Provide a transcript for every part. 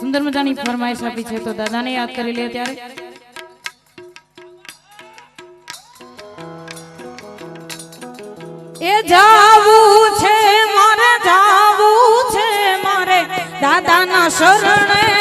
સુંદર મજાની ફરમાઈશ આપી છે. તો દાદાને યાદ કરી લે ત્યારે. એ જાવું છે, મારે જાવું છે, મારે દાદાના શરણે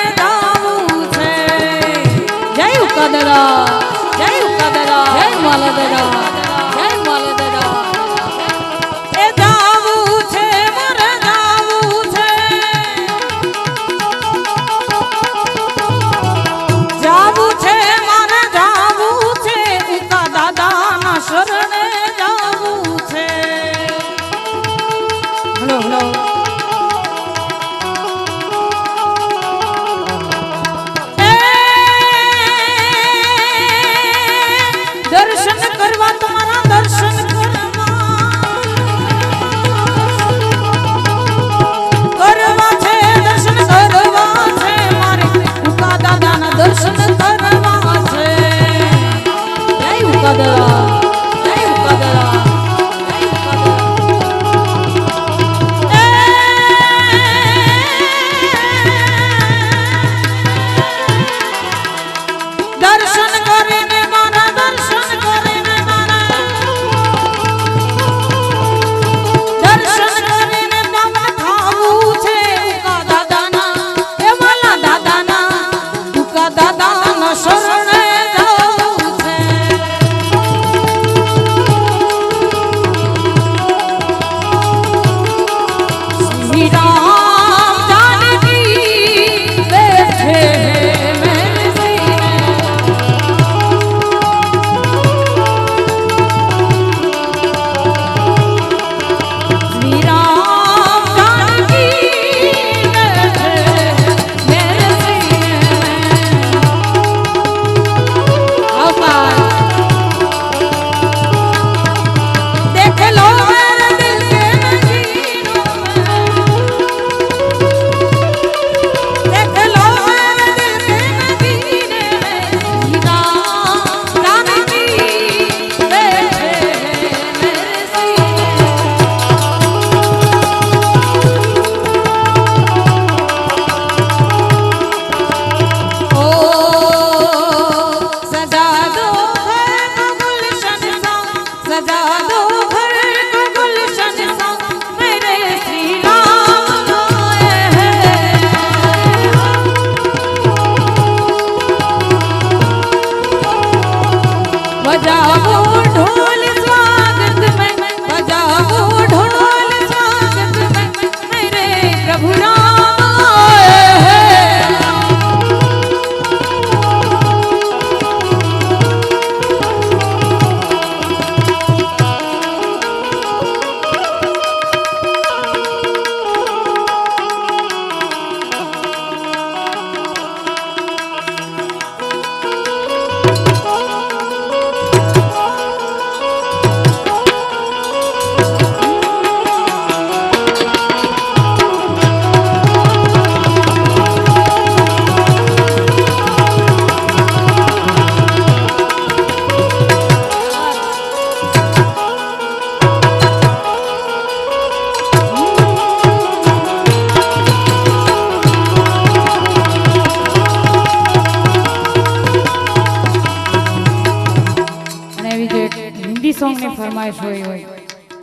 સોંગની ફરમાઈશ હોય હોય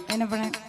એને પણ